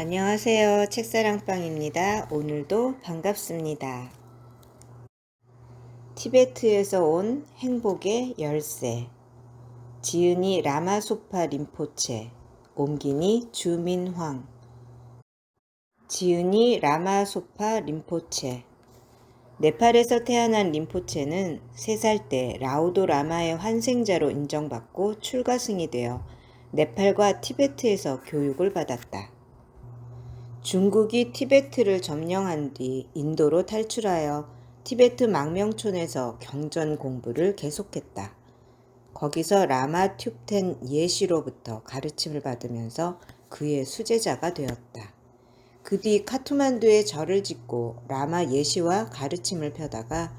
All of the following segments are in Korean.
안녕하세요. 책사랑방입니다. 오늘도 반갑습니다. 티베트에서 온 행복의 열쇠. 지은이 라마소파 림포체. 옮기니 주민황. 지은이 라마소파 림포체. 네팔에서 태어난 림포체는 3살 때 라오도 라마의 환생자로 인정받고 출가승이 되어 네팔과 티베트에서 교육을 받았다. 중국이 티베트를 점령한 뒤 인도로 탈출하여 티베트 망명촌에서 경전 공부를 계속했다. 거기서 라마 튜텐 예시로부터 가르침을 받으면서 그의 수제자가 되었다. 그 뒤 카투만두에 절을 짓고 라마 예시와 가르침을 펴다가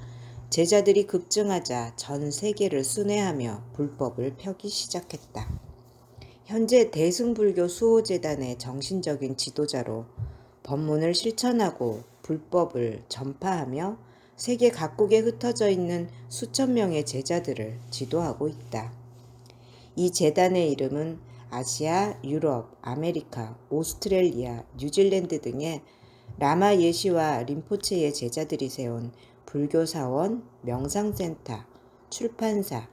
제자들이 급증하자 전 세계를 순회하며 불법을 펴기 시작했다. 현재 대승불교 수호재단의 정신적인 지도자로 법문을 실천하고 불법을 전파하며 세계 각국에 흩어져 있는 수천 명의 제자들을 지도하고 있다. 이 재단의 이름은 아시아, 유럽, 아메리카, 오스트레일리아, 뉴질랜드 등의 라마 예시와 림포체의 제자들이 세운 불교사원, 명상센터, 출판사,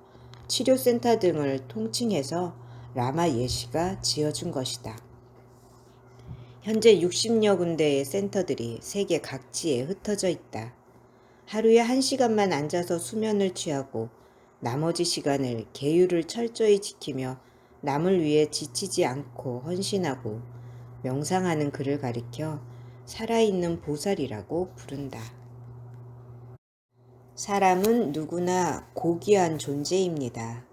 치료센터 등을 통칭해서 라마 예시가 지어준 것이다. 현재 60여 군데의 센터들이 세계 각지에 흩어져 있다. 하루에 1시간만 앉아서 수면을 취하고 나머지 시간을 계율을 철저히 지키며 남을 위해 지치지 않고 헌신하고 명상하는 그를 가리켜 살아있는 보살이라고 부른다. 사람은 누구나 고귀한 존재입니다.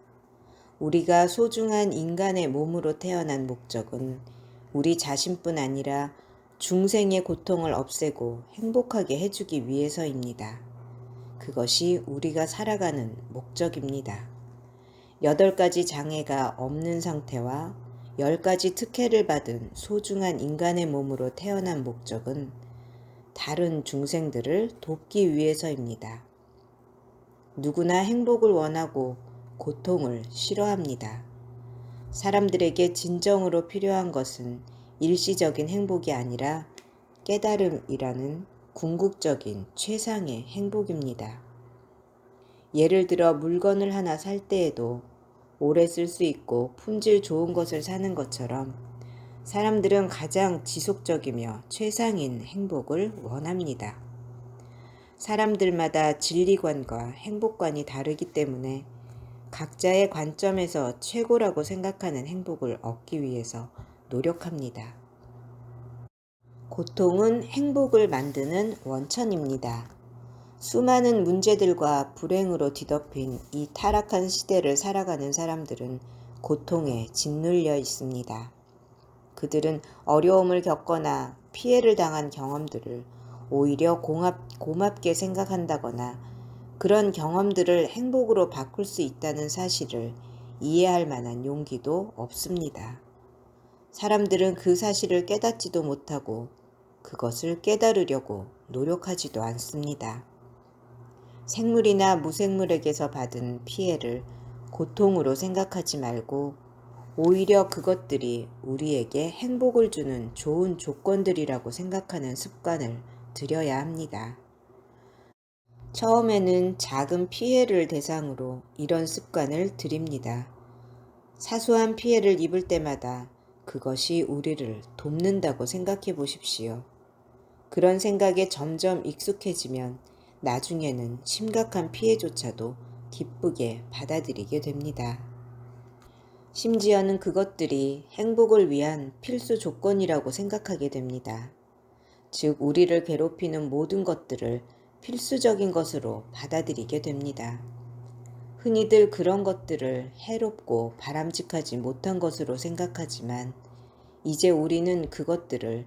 우리가 소중한 인간의 몸으로 태어난 목적은 우리 자신뿐 아니라 중생의 고통을 없애고 행복하게 해주기 위해서입니다. 그것이 우리가 살아가는 목적입니다. 여덟 가지 장애가 없는 상태와 열 가지 특혜를 받은 소중한 인간의 몸으로 태어난 목적은 다른 중생들을 돕기 위해서입니다. 누구나 행복을 원하고 고통을 싫어합니다. 사람들에게 진정으로 필요한 것은 일시적인 행복이 아니라 깨달음이라는 궁극적인 최상의 행복입니다. 예를 들어 물건을 하나 살 때에도 오래 쓸 수 있고 품질 좋은 것을 사는 것처럼 사람들은 가장 지속적이며 최상인 행복을 원합니다. 사람들마다 진리관과 행복관이 다르기 때문에 각자의 관점에서 최고라고 생각하는 행복을 얻기 위해서 노력합니다. 고통은 행복을 만드는 원천입니다. 수많은 문제들과 불행으로 뒤덮인 이 타락한 시대를 살아가는 사람들은 고통에 짓눌려 있습니다. 그들은 어려움을 겪거나 피해를 당한 경험들을 오히려 공합, 고맙게 생각한다거나 그런 경험들을 행복으로 바꿀 수 있다는 사실을 이해할 만한 용기도 없습니다. 사람들은 그 사실을 깨닫지도 못하고 그것을 깨달으려고 노력하지도 않습니다. 생물이나 무생물에게서 받은 피해를 고통으로 생각하지 말고 오히려 그것들이 우리에게 행복을 주는 좋은 조건들이라고 생각하는 습관을 들여야 합니다. 처음에는 작은 피해를 대상으로 이런 습관을 들입니다. 사소한 피해를 입을 때마다 그것이 우리를 돕는다고 생각해 보십시오. 그런 생각에 점점 익숙해지면 나중에는 심각한 피해조차도 기쁘게 받아들이게 됩니다. 심지어는 그것들이 행복을 위한 필수 조건이라고 생각하게 됩니다. 즉, 우리를 괴롭히는 모든 것들을 필수적인 것으로 받아들이게 됩니다. 흔히들 그런 것들을 해롭고 바람직하지 못한 것으로 생각하지만 이제 우리는 그것들을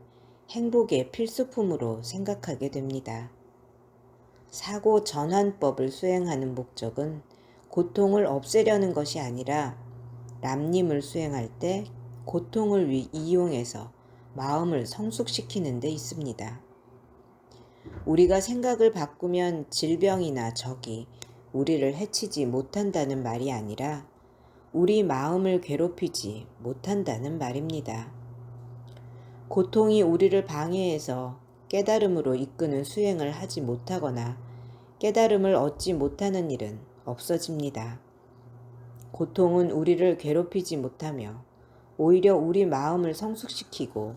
행복의 필수품으로 생각하게 됩니다. 사고 전환법을 수행하는 목적은 고통을 없애려는 것이 아니라 남님을 수행할 때 고통을 이용해서 마음을 성숙시키는 데 있습니다. 우리가 생각을 바꾸면 질병이나 적이 우리를 해치지 못한다는 말이 아니라 우리 마음을 괴롭히지 못한다는 말입니다. 고통이 우리를 방해해서 깨달음으로 이끄는 수행을 하지 못하거나 깨달음을 얻지 못하는 일은 없어집니다. 고통은 우리를 괴롭히지 못하며 오히려 우리 마음을 성숙시키고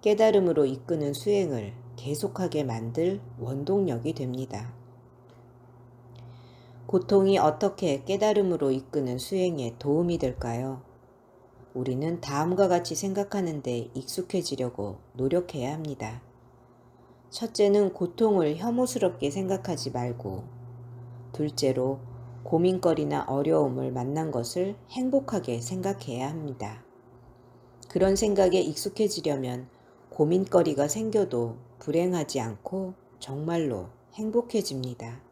깨달음으로 이끄는 수행을 계속하게 만들 원동력이 됩니다. 고통이 어떻게 깨달음으로 이끄는 수행에 도움이 될까요? 우리는 다음과 같이 생각하는데 익숙해지려고 노력해야 합니다. 첫째는 고통을 혐오스럽게 생각하지 말고, 둘째로 고민거리나 어려움을 만난 것을 행복하게 생각해야 합니다. 그런 생각에 익숙해지려면 고민거리가 생겨도 불행하지 않고 정말로 행복해집니다.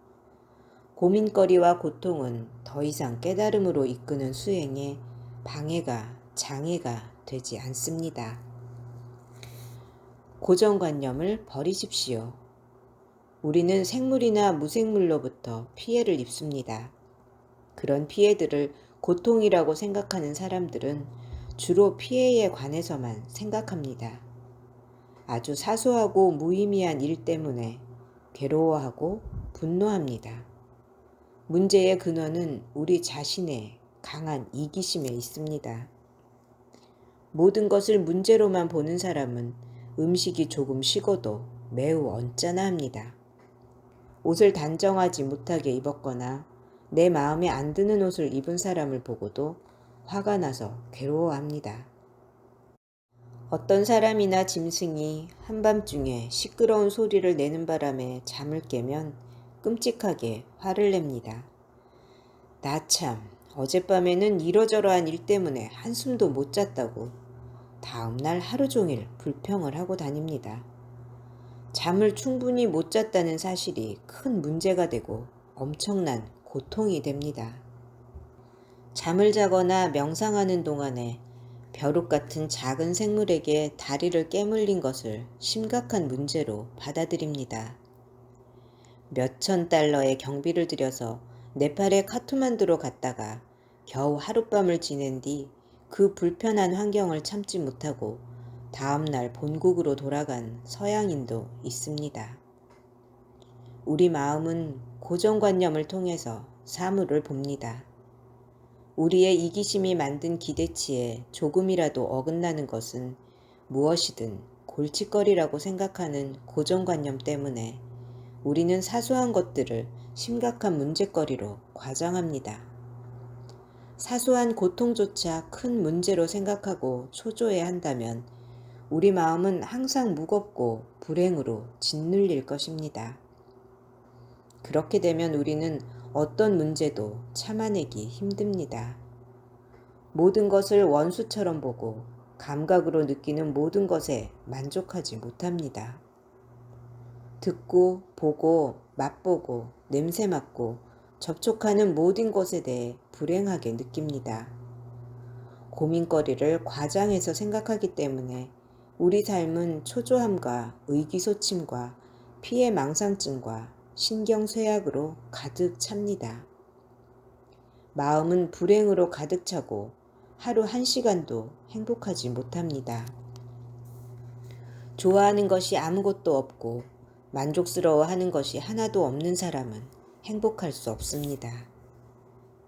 고민거리와 고통은 더 이상 깨달음으로 이끄는 수행에 방해가, 장애가 되지 않습니다. 고정관념을 버리십시오. 우리는 생물이나 무생물로부터 피해를 입습니다. 그런 피해들을 고통이라고 생각하는 사람들은 주로 피해에 관해서만 생각합니다. 아주 사소하고 무의미한 일 때문에 괴로워하고 분노합니다. 문제의 근원은 우리 자신의 강한 이기심에 있습니다. 모든 것을 문제로만 보는 사람은 음식이 조금 식어도 매우 언짢아합니다. 옷을 단정하지 못하게 입었거나 내 마음에 안 드는 옷을 입은 사람을 보고도 화가 나서 괴로워합니다. 어떤 사람이나 짐승이 한밤중에 시끄러운 소리를 내는 바람에 잠을 깨면 끔찍하게 화를 냅니다. 나 참, 어젯밤에는 이러저러한 일 때문에 한숨도 못 잤다고 다음날 하루 종일 불평을 하고 다닙니다. 잠을 충분히 못 잤다는 사실이 큰 문제가 되고 엄청난 고통이 됩니다. 잠을 자거나 명상하는 동안에 벼룩 같은 작은 생물에게 다리를 깨물린 것을 심각한 문제로 받아들입니다. 몇천 달러의 경비를 들여서 네팔에 카트만두로 갔다가 겨우 하룻밤을 지낸 뒤 그 불편한 환경을 참지 못하고 다음날 본국으로 돌아간 서양인도 있습니다. 우리 마음은 고정관념을 통해서 사물을 봅니다. 우리의 이기심이 만든 기대치에 조금이라도 어긋나는 것은 무엇이든 골칫거리라고 생각하는 고정관념 때문에 우리는 사소한 것들을 심각한 문제거리로 과장합니다. 사소한 고통조차 큰 문제로 생각하고 초조해 한다면 우리 마음은 항상 무겁고 불행으로 짓눌릴 것입니다. 그렇게 되면 우리는 어떤 문제도 참아내기 힘듭니다. 모든 것을 원수처럼 보고 감각으로 느끼는 모든 것에 만족하지 못합니다. 듣고, 보고, 맛보고, 냄새 맡고, 접촉하는 모든 것에 대해 불행하게 느낍니다. 고민거리를 과장해서 생각하기 때문에 우리 삶은 초조함과 의기소침과 피해 망상증과 신경쇠약으로 가득 찹니다. 마음은 불행으로 가득 차고 하루 한 시간도 행복하지 못합니다. 좋아하는 것이 아무것도 없고 만족스러워 하는 것이 하나도 없는 사람은 행복할 수 없습니다.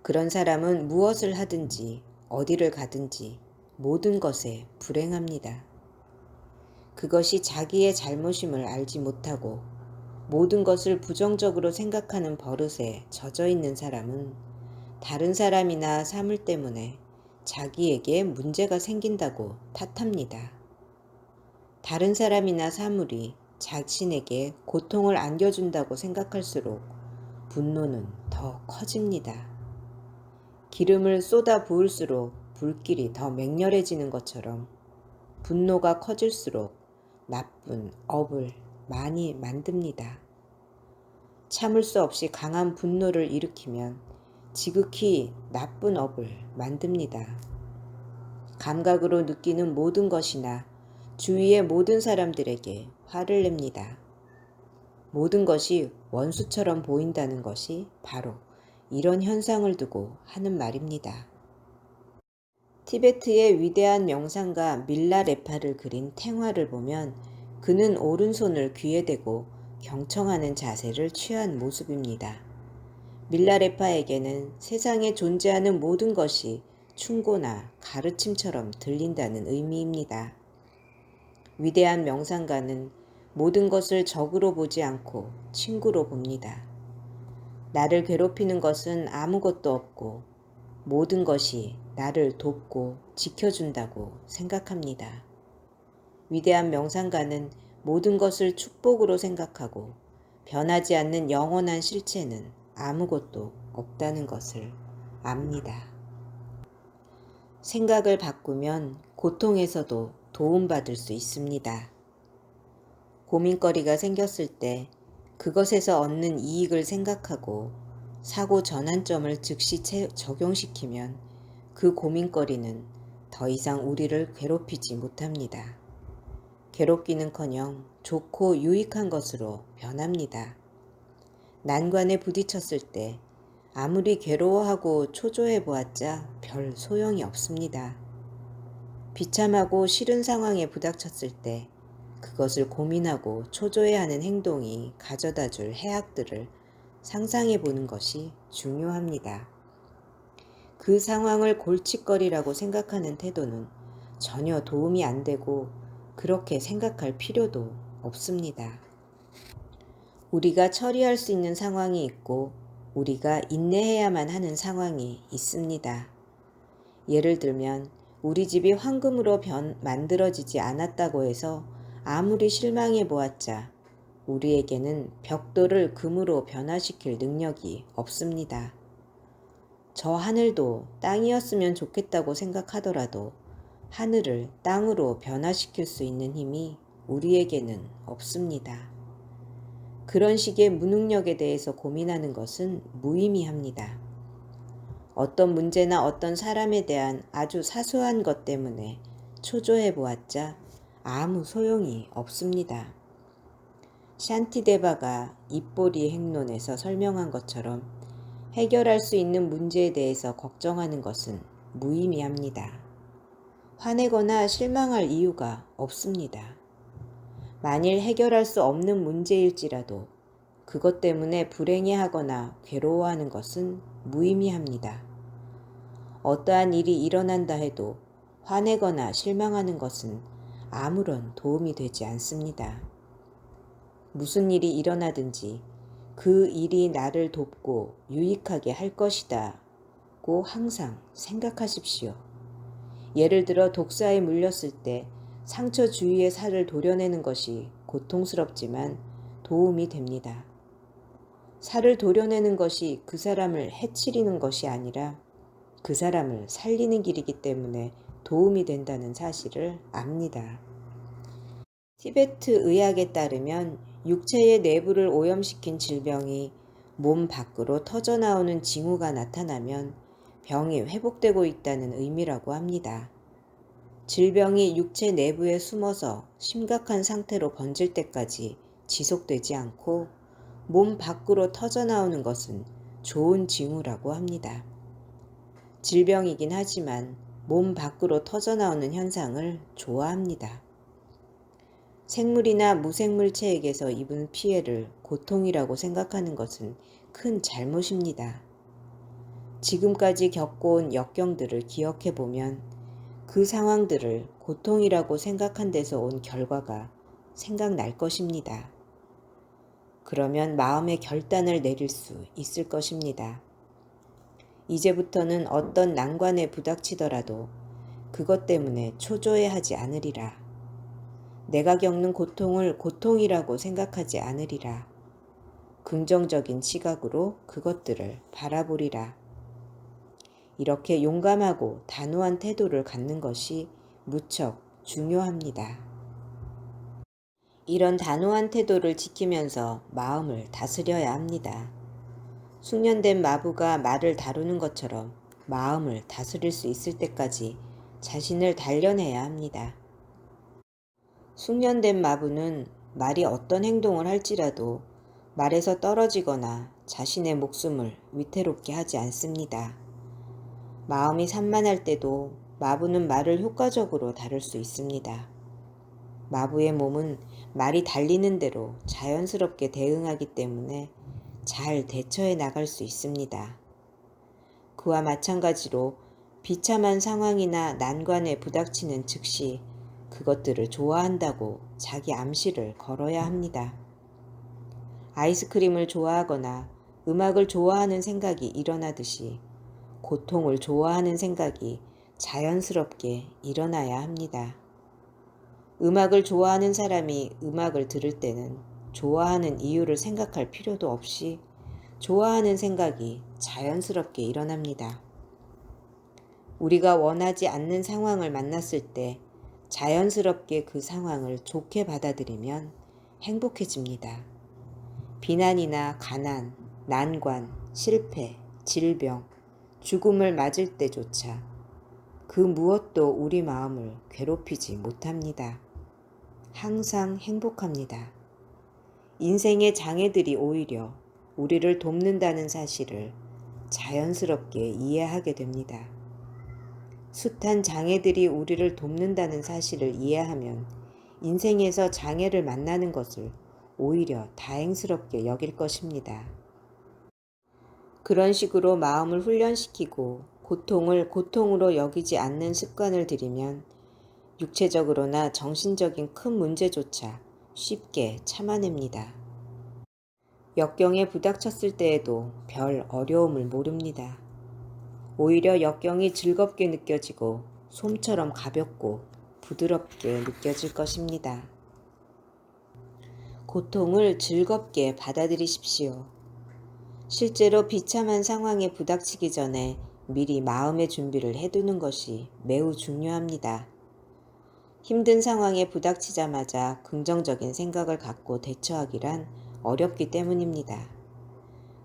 그런 사람은 무엇을 하든지 어디를 가든지 모든 것에 불행합니다. 그것이 자기의 잘못임을 알지 못하고 모든 것을 부정적으로 생각하는 버릇에 젖어 있는 사람은 다른 사람이나 사물 때문에 자기에게 문제가 생긴다고 탓합니다. 다른 사람이나 사물이 자신에게 고통을 안겨준다고 생각할수록 분노는 더 커집니다. 기름을 쏟아 부을수록 불길이 더 맹렬해지는 것처럼 분노가 커질수록 나쁜 업을 많이 만듭니다. 참을 수 없이 강한 분노를 일으키면 지극히 나쁜 업을 만듭니다. 감각으로 느끼는 모든 것이나 주위의 모든 사람들에게 화를 냅니다. 모든 것이 원수처럼 보인다는 것이 바로 이런 현상을 두고 하는 말입니다. 티베트의 위대한 명상가 밀라 레파를 그린 탱화를 보면 그는 오른손을 귀에 대고 경청하는 자세를 취한 모습입니다. 밀라레파에게는 세상에 존재하는 모든 것이 충고나 가르침처럼 들린다는 의미입니다. 위대한 명상가는 모든 것을 적으로 보지 않고 친구로 봅니다. 나를 괴롭히는 것은 아무것도 없고 모든 것이 나를 돕고 지켜준다고 생각합니다. 위대한 명상가는 모든 것을 축복으로 생각하고 변하지 않는 영원한 실체는 아무것도 없다는 것을 압니다. 생각을 바꾸면 고통에서도 도움받을 수 있습니다. 고민거리가 생겼을 때 그것에서 얻는 이익을 생각하고 사고 전환점을 즉시 적용시키면 그 고민거리는 더 이상 우리를 괴롭히지 못합니다. 괴롭기는커녕 좋고 유익한 것으로 변합니다. 난관에 부딪혔을 때 아무리 괴로워하고 초조해 보았자 별 소용이 없습니다. 비참하고 싫은 상황에 부닥쳤을 때 그것을 고민하고 초조해하는 행동이 가져다 줄 해악들을 상상해 보는 것이 중요합니다. 그 상황을 골칫거리라고 생각하는 태도는 전혀 도움이 안 되고 그렇게 생각할 필요도 없습니다. 우리가 처리할 수 있는 상황이 있고 우리가 인내해야만 하는 상황이 있습니다. 예를 들면 우리 집이 황금으로 변, 만들어지지 않았다고 해서 아무리 실망해 보았자 우리에게는 벽돌을 금으로 변화시킬 능력이 없습니다. 저 하늘도 땅이었으면 좋겠다고 생각하더라도 하늘을 땅으로 변화시킬 수 있는 힘이 우리에게는 없습니다. 그런 식의 무능력에 대해서 고민하는 것은 무의미합니다. 어떤 문제나 어떤 사람에 대한 아주 사소한 것 때문에 초조해 보았자 아무 소용이 없습니다. 샨티데바가 입보리 행론에서 설명한 것처럼 해결할 수 있는 문제에 대해서 걱정하는 것은 무의미합니다. 화내거나 실망할 이유가 없습니다. 만일 해결할 수 없는 문제일지라도 그것 때문에 불행해하거나 괴로워하는 것은 무의미합니다. 어떠한 일이 일어난다 해도 화내거나 실망하는 것은 아무런 도움이 되지 않습니다. 무슨 일이 일어나든지 그 일이 나를 돕고 유익하게 할 것이다. 고 항상 생각하십시오. 예를 들어 독사에 물렸을 때 상처 주위의 살을 도려내는 것이 고통스럽지만 도움이 됩니다. 살을 도려내는 것이 그 사람을 해치리는 것이 아니라 그 사람을 살리는 길이기 때문에 도움이 된다는 사실을 압니다. 티베트 의학에 따르면 육체의 내부를 오염시킨 질병이 몸 밖으로 터져나오는 징후가 나타나면 병이 회복되고 있다는 의미라고 합니다. 질병이 육체 내부에 숨어서 심각한 상태로 번질 때까지 지속되지 않고 몸 밖으로 터져나오는 것은 좋은 징후라고 합니다. 질병이긴 하지만 몸 밖으로 터져나오는 현상을 좋아합니다. 생물이나 무생물체에게서 입은 피해를 고통이라고 생각하는 것은 큰 잘못입니다. 지금까지 겪어온 역경들을 기억해 보면 그 상황들을 고통이라고 생각한 데서 온 결과가 생각날 것입니다. 그러면 마음의 결단을 내릴 수 있을 것입니다. 이제부터는 어떤 난관에 부닥치더라도 그것 때문에 초조해 하지 않으리라. 내가 겪는 고통을 고통이라고 생각하지 않으리라. 긍정적인 시각으로 그것들을 바라보리라. 이렇게 용감하고 단호한 태도를 갖는 것이 무척 중요합니다. 이런 단호한 태도를 지키면서 마음을 다스려야 합니다. 숙련된 마부가 말을 다루는 것처럼 마음을 다스릴 수 있을 때까지 자신을 단련해야 합니다. 숙련된 마부는 말이 어떤 행동을 할지라도 말에서 떨어지거나 자신의 목숨을 위태롭게 하지 않습니다. 마음이 산만할 때도 마부는 말을 효과적으로 다룰 수 있습니다. 마부의 몸은 말이 달리는 대로 자연스럽게 대응하기 때문에 잘 대처해 나갈 수 있습니다. 그와 마찬가지로 비참한 상황이나 난관에 부닥치는 즉시 그것들을 좋아한다고 자기 암시를 걸어야 합니다. 아이스크림을 좋아하거나 음악을 좋아하는 생각이 일어나듯이 고통을 좋아하는 생각이 자연스럽게 일어나야 합니다. 음악을 좋아하는 사람이 음악을 들을 때는 좋아하는 이유를 생각할 필요도 없이 좋아하는 생각이 자연스럽게 일어납니다. 우리가 원하지 않는 상황을 만났을 때 자연스럽게 그 상황을 좋게 받아들이면 행복해집니다. 비난이나 가난, 난관, 실패, 질병, 죽음을 맞을 때조차 그 무엇도 우리 마음을 괴롭히지 못합니다. 항상 행복합니다. 인생의 장애들이 오히려 우리를 돕는다는 사실을 자연스럽게 이해하게 됩니다. 숱한 장애들이 우리를 돕는다는 사실을 이해하면 인생에서 장애를 만나는 것을 오히려 다행스럽게 여길 것입니다. 그런 식으로 마음을 훈련시키고 고통을 고통으로 여기지 않는 습관을 들이면 육체적으로나 정신적인 큰 문제조차 쉽게 참아냅니다. 역경에 부닥쳤을 때에도 별 어려움을 모릅니다. 오히려 역경이 즐겁게 느껴지고 솜처럼 가볍고 부드럽게 느껴질 것입니다. 고통을 즐겁게 받아들이십시오. 실제로 비참한 상황에 부닥치기 전에 미리 마음의 준비를 해두는 것이 매우 중요합니다. 힘든 상황에 부닥치자마자 긍정적인 생각을 갖고 대처하기란 어렵기 때문입니다.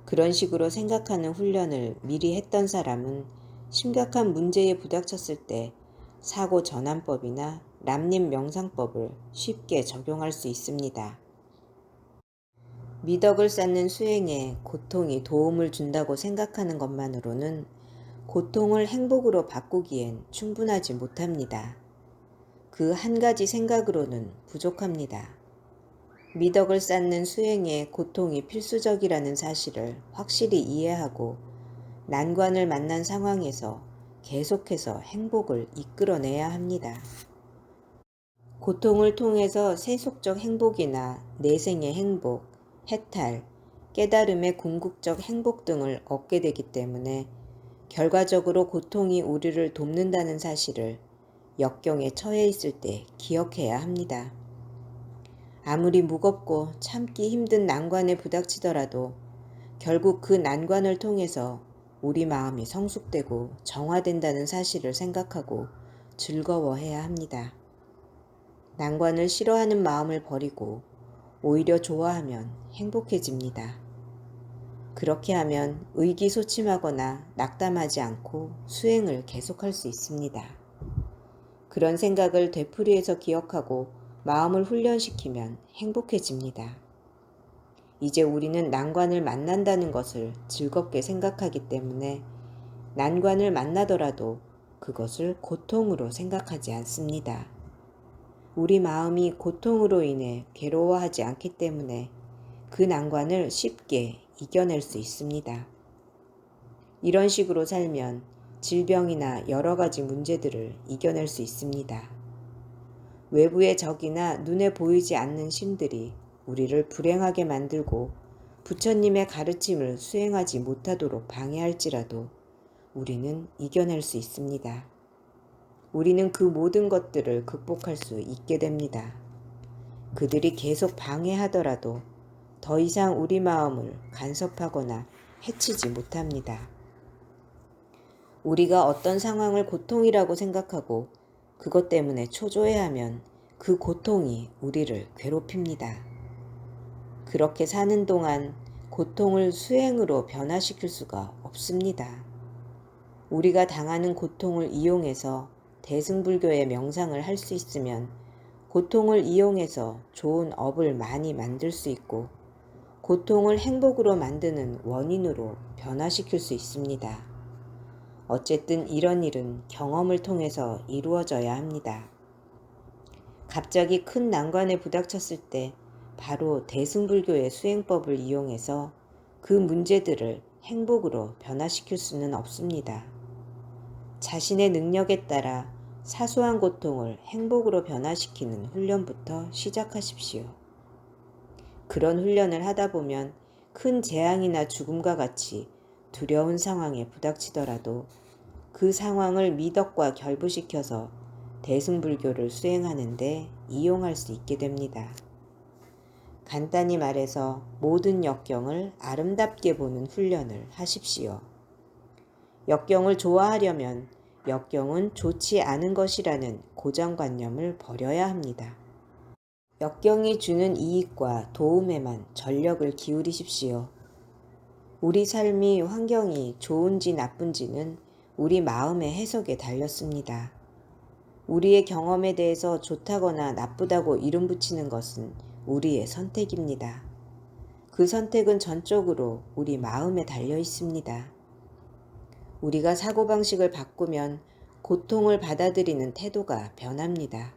그런 식으로 생각하는 훈련을 미리 했던 사람은 심각한 문제에 부닥쳤을 때 사고 전환법이나 람님 명상법을 쉽게 적용할 수 있습니다. 미덕을 쌓는 수행에 고통이 도움을 준다고 생각하는 것만으로는 고통을 행복으로 바꾸기엔 충분하지 못합니다. 그 한 가지 생각으로는 부족합니다. 미덕을 쌓는 수행에 고통이 필수적이라는 사실을 확실히 이해하고 난관을 만난 상황에서 계속해서 행복을 이끌어내야 합니다. 고통을 통해서 세속적 행복이나 내생의 행복, 해탈, 깨달음의 궁극적 행복 등을 얻게 되기 때문에 결과적으로 고통이 우리를 돕는다는 사실을 역경에 처해 있을 때 기억해야 합니다. 아무리 무겁고 참기 힘든 난관에 부닥치더라도 결국 그 난관을 통해서 우리 마음이 성숙되고 정화된다는 사실을 생각하고 즐거워해야 합니다. 난관을 싫어하는 마음을 버리고 오히려 좋아하면 행복해집니다. 그렇게 하면 의기소침하거나 낙담하지 않고 수행을 계속할 수 있습니다. 그런 생각을 되풀이해서 기억하고 마음을 훈련시키면 행복해집니다. 이제 우리는 난관을 만난다는 것을 즐겁게 생각하기 때문에 난관을 만나더라도 그것을 고통으로 생각하지 않습니다. 우리 마음이 고통으로 인해 괴로워하지 않기 때문에 그 난관을 쉽게 이겨낼 수 있습니다. 이런 식으로 살면 질병이나 여러 가지 문제들을 이겨낼 수 있습니다. 외부의 적이나 눈에 보이지 않는 신들이 우리를 불행하게 만들고 부처님의 가르침을 수행하지 못하도록 방해할지라도 우리는 이겨낼 수 있습니다. 우리는 그 모든 것들을 극복할 수 있게 됩니다. 그들이 계속 방해하더라도 더 이상 우리 마음을 간섭하거나 해치지 못합니다. 우리가 어떤 상황을 고통이라고 생각하고 그것 때문에 초조해하면 그 고통이 우리를 괴롭힙니다. 그렇게 사는 동안 고통을 수행으로 변화시킬 수가 없습니다. 우리가 당하는 고통을 이용해서 대승불교의 명상을 할 수 있으면 고통을 이용해서 좋은 업을 많이 만들 수 있고 고통을 행복으로 만드는 원인으로 변화시킬 수 있습니다. 어쨌든 이런 일은 경험을 통해서 이루어져야 합니다. 갑자기 큰 난관에 부닥쳤을 때 바로 대승불교의 수행법을 이용해서 그 문제들을 행복으로 변화시킬 수는 없습니다. 자신의 능력에 따라 사소한 고통을 행복으로 변화시키는 훈련부터 시작하십시오. 그런 훈련을 하다 보면 큰 재앙이나 죽음과 같이 두려운 상황에 부닥치더라도 그 상황을 미덕과 결부시켜서 대승불교를 수행하는데 이용할 수 있게 됩니다. 간단히 말해서 모든 역경을 아름답게 보는 훈련을 하십시오. 역경을 좋아하려면 역경은 좋지 않은 것이라는 고정관념을 버려야 합니다. 역경이 주는 이익과 도움에만 전력을 기울이십시오. 우리 삶이 환경이 좋은지 나쁜지는 우리 마음의 해석에 달렸습니다. 우리의 경험에 대해서 좋다거나 나쁘다고 이름 붙이는 것은 우리의 선택입니다. 그 선택은 전적으로 우리 마음에 달려 있습니다. 우리가 사고방식을 바꾸면 고통을 받아들이는 태도가 변합니다.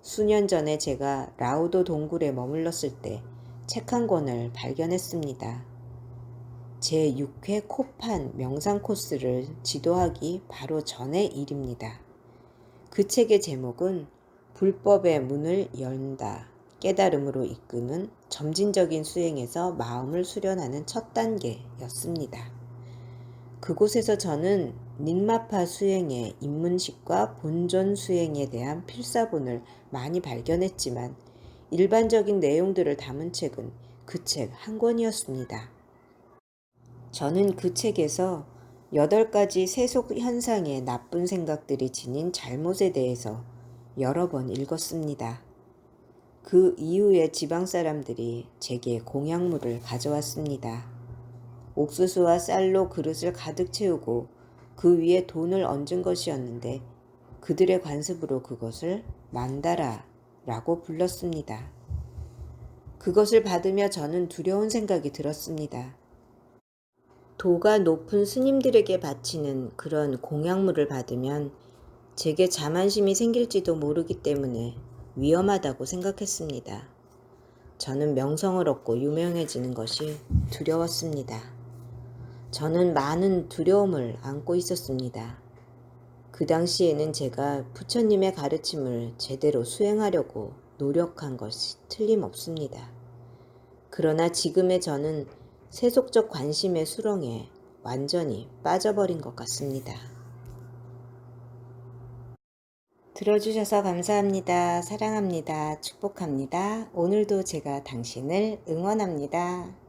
수년 전에 제가 라우도 동굴에 머물렀을 때 책 한 권을 발견했습니다. 제 6회 코판 명상 코스를 지도하기 바로 전의 일입니다. 그 책의 제목은 불법의 문을 연다. 깨달음으로 이끄는 점진적인 수행에서 마음을 수련하는 첫 단계였습니다. 그곳에서 저는 닉마파 수행의 입문식과 본전 수행에 대한 필사본을 많이 발견했지만 일반적인 내용들을 담은 책은 그 책 한 권이었습니다. 저는 그 책에서 여덟 가지 세속 현상의 나쁜 생각들이 지닌 잘못에 대해서 여러 번 읽었습니다. 그 이후에 지방 사람들이 제게 공약물을 가져왔습니다. 옥수수와 쌀로 그릇을 가득 채우고 그 위에 돈을 얹은 것이었는데 그들의 관습으로 그것을 만다라 라고 불렀습니다. 그것을 받으며 저는 두려운 생각이 들었습니다. 도가 높은 스님들에게 바치는 그런 공약물을 받으면 제게 자만심이 생길지도 모르기 때문에 위험하다고 생각했습니다. 저는 명성을 얻고 유명해지는 것이 두려웠습니다. 저는 많은 두려움을 안고 있었습니다. 그 당시에는 제가 부처님의 가르침을 제대로 수행하려고 노력한 것이 틀림없습니다. 그러나 지금의 저는 세속적 관심의 수렁에 완전히 빠져버린 것 같습니다. 들어주셔서 감사합니다. 사랑합니다. 축복합니다. 오늘도 제가 당신을 응원합니다.